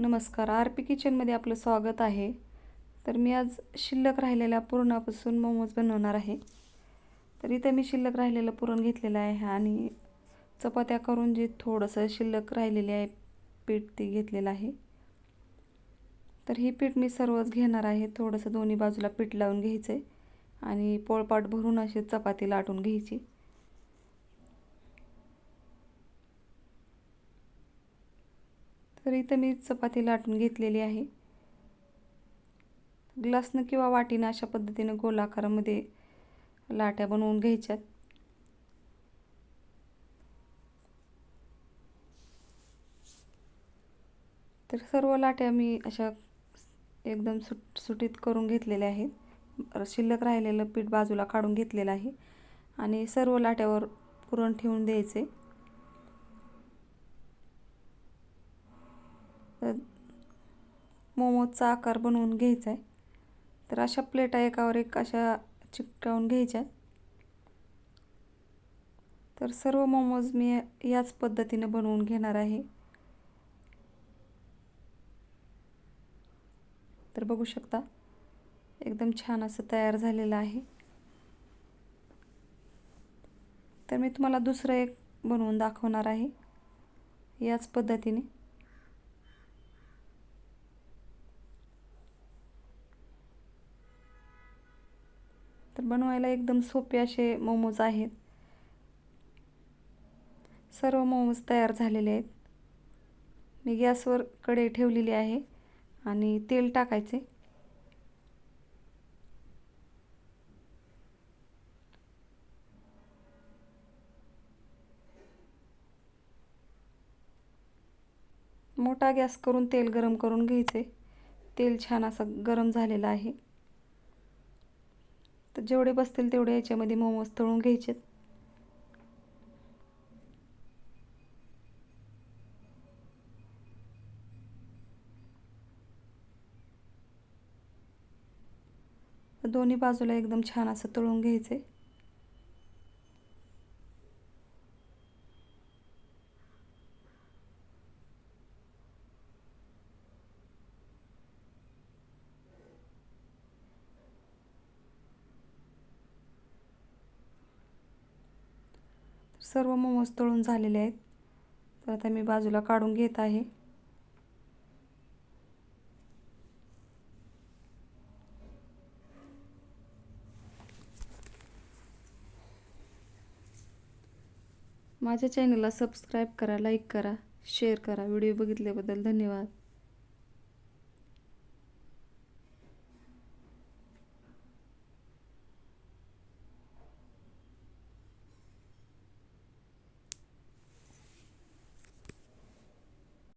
नमस्कार R P किचनमध्ये आपलं स्वागत आहे. तर मी आज शिल्लक राहिलेल्या पुरणापासून मोमोज बनवणार आहे. तर इथं मी शिल्लक राहिलेलं पुरण घेतलेलं आहे आणि चपात्या करून जे थोडंसं शिल्लक राहिलेले आहे पीठ ती घेतलेलं आहे. तर ही पीठ मी सर्वच घेणार आहे. थोडंसं दोन्ही बाजूला पीठ लावून घ्यायचं आहे आणि पोळपाट भरून अशी चपाती लाटून घ्यायची. तर इथं मी चपाती लाटून घेतलेली आहे. ग्लासनं किंवा वाटीनं अशा पद्धतीनं गोल आकारामध्ये लाट्या बनवून घ्यायच्यात. तर सर्व लाट्या मी अशा एकदम सुट सुटीत करून घेतलेल्या आहेत. शिल्लक राहिलेलं पीठ बाजूला काढून घेतलेलं आहे. आणि सर्व लाट्यावर पुरण ठेवून द्यायचे तर मोमोजचा आकार बनवून घ्यायचा आहे तर अशा प्लेटा एकावर एक अशा चिकटवून घ्यायच्या. तर सर्व मोमोज मी याच पद्धतीनं बनवून घेणार आहे. तर बघू शकता एकदम छान असं तयार झालेलं आहे. तर मी तुम्हाला दुसरं एक बनवून दाखवणार आहे. याच पद्धतीने. बनवायला एकदम सोपे असे मोमोज आहेत. सर्व मोमोज तयार झालेले आहेत. मी गॅसवर कढई ठेवलेली आहे आणि तेल टाकायचे. मोठा गॅस करून तेल गरम करून घ्यायचे. तेल छान असं गरम झालेलं आहे. तर जेवढे बसतील तेवढे याच्यामध्ये मोमोज तळून घ्यायचे. दोन्ही बाजूला एकदम छान असं तळून घ्यायचे. सर्व मोमोज तळून झालेले आहेत. तर आता मी बाजूला काढून घेत आहे. माझ्या चॅनलला सबस्क्राईब करा लाईक करा शेअर करा. व्हिडिओ बघितल्याबद्दल धन्यवाद.